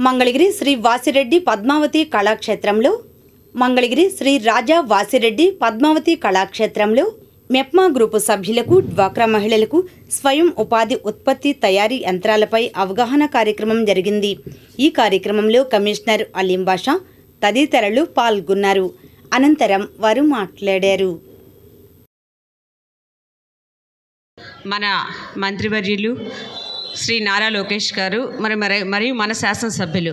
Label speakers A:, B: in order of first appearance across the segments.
A: మంగళగిరి శ్రీ వాసిరెడ్డి పద్మావతి కళాక్షేత్రంలో మంగళగిరి శ్రీ రాజా వాసిరెడ్డి పద్మావతి కళాక్షేత్రంలో మెప్మా గ్రూపు సభ్యులకు డ్వాక్రా మహిళలకు స్వయం ఉపాధి ఉత్పత్తి తయారీ యంత్రాలపై అవగాహన కార్యక్రమం జరిగింది. ఈ కార్యక్రమంలో కమిషనర్ అలీం బాషా తదితరులు పాల్గొన్నారు. అనంతరం వారు మాట్లాడారు.
B: మన మంత్రివర్యులు శ్రీ నారా లోకేష్ గారు మరి మరి మరియు మన శాసనసభ్యులు.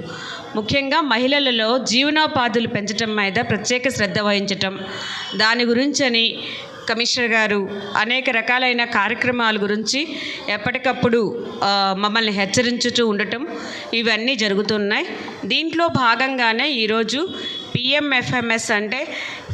B: ముఖ్యంగా మహిళలలో జీవనోపాధులు పెంచడం మీద ప్రత్యేక శ్రద్ధ వహించటం దాని గురించని కమిషనర్ గారు అనేక రకాలైన కార్యక్రమాల గురించి ఎప్పటికప్పుడు మమ్మల్ని హెచ్చరించుతూ ఉండటం ఇవన్నీ జరుగుతున్నాయి. దీంట్లో భాగంగానే ఈరోజు పిఎంఎఫ్ఎంఎస్ అంటే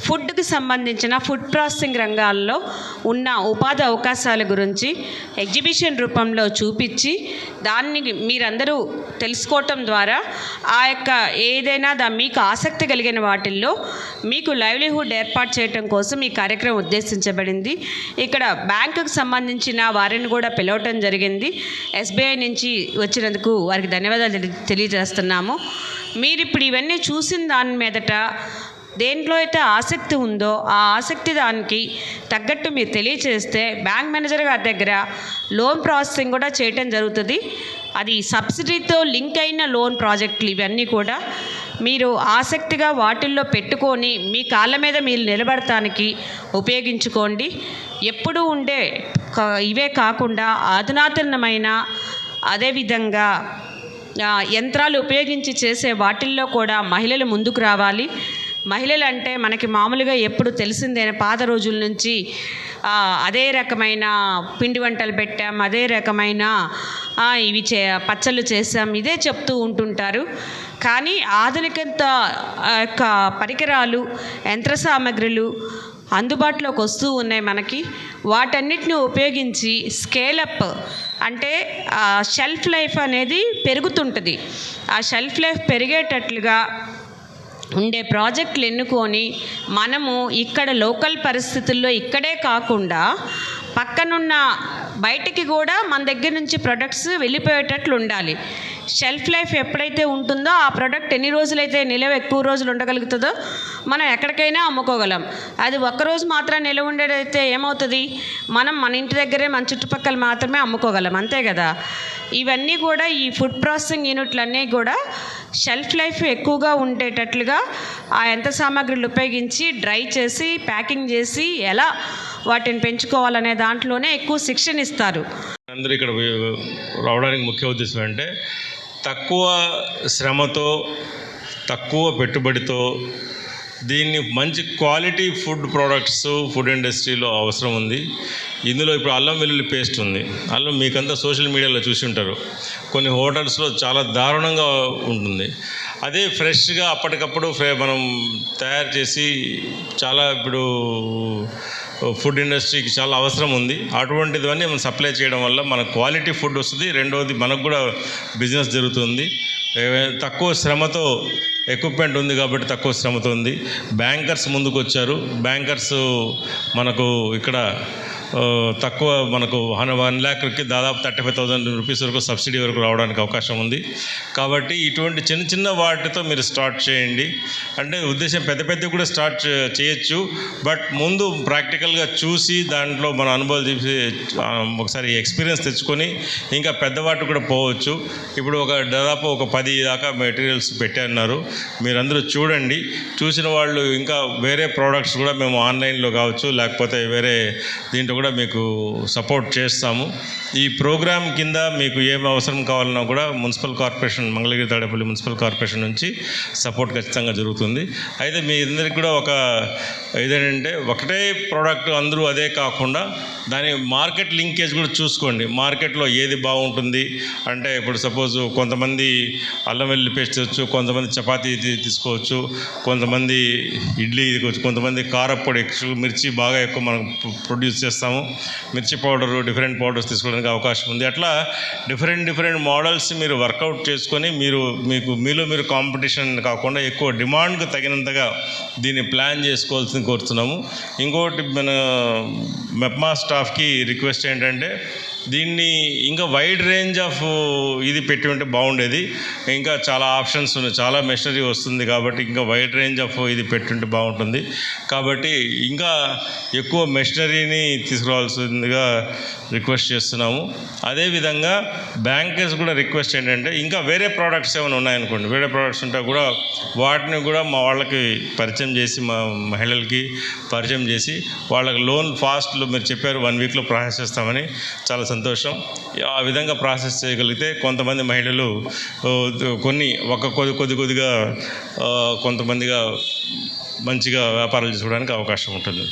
B: ఫుడ్కి సంబంధించిన ఫుడ్ ప్రాసెసింగ్ రంగాల్లో ఉన్న ఉపాధి అవకాశాల గురించి ఎగ్జిబిషన్ రూపంలో చూపించి దాన్ని మీరందరూ తెలుసుకోవటం ద్వారా ఆ యొక్క ఏదైనా దా మీకు ఆసక్తి కలిగిన వాటిల్లో మీకు లైవ్లీహుడ్ ఏర్పాటు చేయటం కోసం ఈ కార్యక్రమం ఉద్దేశించబడింది. ఇక్కడ బ్యాంకుకు సంబంధించిన వారిని కూడా పిలవటం జరిగింది. ఎస్బీఐ నుంచి వచ్చినందుకు వారికి ధన్యవాదాలు తెలి- తెలియజేస్తున్నాము. మీరు ఇప్పుడు ఇవన్నీ చూసిన దాని మీదట దేంట్లో అయితే ఆసక్తి ఉందో ఆ ఆసక్తి దానికి తగ్గట్టు మీరు తెలియచేస్తే బ్యాంక్ మేనేజర్ గారి దగ్గర లోన్ ప్రాసెసింగ్ కూడా చేయటం జరుగుతుంది. అది సబ్సిడీతో లింక్ అయిన లోన్ ప్రాజెక్టులు ఇవన్నీ కూడా మీరు ఆసక్తిగా వాటిల్లో పెట్టుకొని మీ కాళ్ళ మీద మీరు నిలబడటానికి ఉపయోగించుకోండి. ఎప్పుడూ ఉండే ఇవే కాకుండా అధునాతనమైన అదేవిధంగా యంత్రాలు ఉపయోగించి చేసే వాటిల్లో కూడా మహిళలు ముందుకు రావాలి. మహిళలు అంటే మనకి మామూలుగా ఎప్పుడు తెలిసిందే. పాత రోజుల నుంచి అదే రకమైన పిండి వంటలు పెట్టాం అదే రకమైన ఇవి చే పచ్చళ్ళు చేసాం ఇదే చెప్తూ ఉంటుంటారు. కానీ ఆధునికత యొక్క పరికరాలు యంత్ర సామాగ్రులు అందుబాటులోకి వస్తూ ఉన్నాయి మనకి. వాటన్నిటిని ఉపయోగించి స్కేలప్ అంటే ఆ షెల్ఫ్ లైఫ్ అనేది పెరుగుతుంటుంది. ఆ షెల్ఫ్ లైఫ్ పెరిగేటట్లుగా ఉండే ప్రాజెక్టులు ఎన్నుకొని మనము ఇక్కడ లోకల్ పరిస్థితుల్లో ఇక్కడే కాకుండా పక్కనున్న బయటికి కూడా మన దగ్గర నుంచి ప్రొడక్ట్స్ వెళ్ళిపోయేటట్లు ఉండాలి. షెల్ఫ్ లైఫ్ ఎప్పుడైతే ఉంటుందో ఆ ప్రోడక్ట్ ఎన్ని రోజులైతే నిలవ ఎక్కువ రోజులు ఉండగలుగుతుందో మనం ఎక్కడికైనా అమ్ముకోగలం. అది ఒక్కరోజు మాత్రం నిలవ ఉండేదైతే ఏమవుతుంది? మనం మన ఇంటి దగ్గరే మన చుట్టుపక్కల మాత్రమే అమ్ముకోగలం. అంతే కదా? ఇవన్నీ కూడా ఈ ఫుడ్ ప్రాసెసింగ్ యూనిట్లన్నీ కూడా షెల్ఫ్ లైఫ్ ఎక్కువగా ఉండేటట్లుగా ఆ యంత్ర సామాగ్రిలు ఉపయోగించి డ్రై చేసి ప్యాకింగ్ చేసి ఎలా వాటిని పెంచుకోవాలనే దాంట్లోనే ఎక్కువ శిక్షణ ఇస్తారు.
C: అందరూ ఇక్కడ రావడానికి ముఖ్య ఉద్దేశం అంటే తక్కువ శ్రమతో తక్కువ పెట్టుబడితో దీన్ని మంచి క్వాలిటీ ఫుడ్ ప్రోడక్ట్స్ ఫుడ్ ఇండస్ట్రీలో అవసరం ఉంది. ఇందులో ఇప్పుడు అల్లం వెల్లుల్లి పేస్ట్ ఉంది. అల్లం మీకంతా సోషల్ మీడియాలో చూసి ఉంటారు. కొన్ని హోటల్స్లో చాలా దారుణంగా ఉంటుంది. అదే ఫ్రెష్గా అప్పటికప్పుడు మనం తయారు చేసి చాలా ఇప్పుడు ఫుడ్ ఇండస్ట్రీకి చాలా అవసరం ఉంది. అటువంటిదివన్నీ మనం సప్లై చేయడం వల్ల మన క్వాలిటీ ఫుడ్ వస్తుంది. రెండవది మనకు కూడా బిజినెస్ జరుగుతుంది. తక్కువ శ్రమతో ఎక్విప్మెంట్ ఉంది కాబట్టి తక్కువ శ్రమతో ఉంది. బ్యాంకర్స్ ముందుకు వచ్చారు బ్యాంకర్స్ మనకు ఇక్కడ తక్కువ మనకు వన్ వన్ ల్యాక్కి దాదాపు థర్టీ ఫైవ్ థౌసండ్ రూపీస్ వరకు సబ్సిడీ వరకు రావడానికి అవకాశం ఉంది. కాబట్టి ఇటువంటి చిన్న చిన్న వాటితో మీరు స్టార్ట్ చేయండి. అంటే ఉద్దేశం పెద్ద పెద్ద కూడా స్టార్ట్ చేయొచ్చు. బట్ ముందు ప్రాక్టికల్గా చూసి దాంట్లో మన అనుభవాలు చూసి ఒకసారి ఎక్స్పీరియన్స్ తెచ్చుకొని ఇంకా పెద్దవాటి కూడా పోవచ్చు. ఇప్పుడు ఒక దాదాపు ఒక పది దాకా మెటీరియల్స్ పెట్టారు మీరందరూ చూడండి. చూసిన వాళ్ళు ఇంకా వేరే ప్రోడక్ట్స్ కూడా మేము ఆన్లైన్లో కావచ్చు లేకపోతే వేరే దీంట్లో కూడా మీకు సపోర్ట్ చేస్తాము. ఈ ప్రోగ్రామ్ కింద మీకు ఏం అవసరం కావాలన్నా కూడా municipal corporation Mangalagiri Tadepalli municipal corporation నుంచి సపోర్ట్ ఖచ్చితంగా జరుగుతుంది. అయితే మీ అందరికి కూడా ఒక ఏదేంటంటే ఒకటే ప్రోడక్ట్ అందరూ అదే కాకుండా దాని మార్కెట్ లింకేజ్ కూడా చూసుకోండి. మార్కెట్లో ఏది బాగుంటుంది? అంటే ఇప్పుడు సపోజ్ కొంతమంది అల్లం వెల్లుల్లి పేస్ట్ తీసుకోవచ్చు కొంతమంది చపాతీ తీసుకోవచ్చు కొంతమంది ఇడ్లీ తీసుకోవచ్చు కొంతమంది కారప్పొడి మిర్చి బాగా ఎక్కువ మనం ప్రొడ్యూస్ చేస్తాము. మిర్చి పౌడరు డిఫరెంట్ పౌడర్స్ తీసుకోవడానికి అవకాశం ఉంది. అట్లా డిఫరెంట్ డిఫరెంట్ మోడల్స్ మీరు వర్కౌట్ చేసుకొని మీరు మీకు మీలో మీరు కాంపిటీషన్ కాకుండా ఎక్కువ డిమాండ్కు తగినంతగా దీన్ని ప్లాన్ చేసుకోవాల్సింది కోరుతున్నాము. ఇంకోటి మన మెప్మా స్టాఫ్కి రిక్వెస్ట్ ఏంటంటే దీన్ని ఇంకా వైడ్ రేంజ్ ఆఫ్ ఇది పెట్టి ఉంటే బాగుండేది. ఇంకా చాలా ఆప్షన్స్ ఉన్నాయి. చాలా మెషినరీ వస్తుంది కాబట్టి ఇంకా వైడ్ రేంజ్ ఆఫ్ ఇది పెట్టుంటే బాగుంటుంది. కాబట్టి ఇంకా ఎక్కువ మెషినరీని తీసుకురావాల్సిందిగా రిక్వెస్ట్ చేస్తున్నాము. అదేవిధంగా బ్యాంకర్స్ కూడా రిక్వెస్ట్ ఏంటంటే ఇంకా వేరే ప్రోడక్ట్స్ ఏమైనా ఉన్నాయనుకోండి. వేరే ప్రోడక్ట్స్ ఉంటే కూడా వాటిని కూడా మా వాళ్ళకి పరిచయం చేసి మా మహిళలకి పరిచయం చేసి వాళ్ళకి లోన్ ఫాస్ట్లో మీరు చెప్పారు వన్ వీక్లో ప్రాసెస్ చేస్తామని చాలా సంతోషం సంతోషం. ఆ విధంగా ప్రాసెస్ చేయగలిగితే కొంతమంది మహిళలు కొన్ని ఒక కొద్ది కొద్ది కొద్దిగా కొంతమందిగా మంచిగా వ్యాపారాలు చేసుకోవడానికి అవకాశం ఉంటుంది.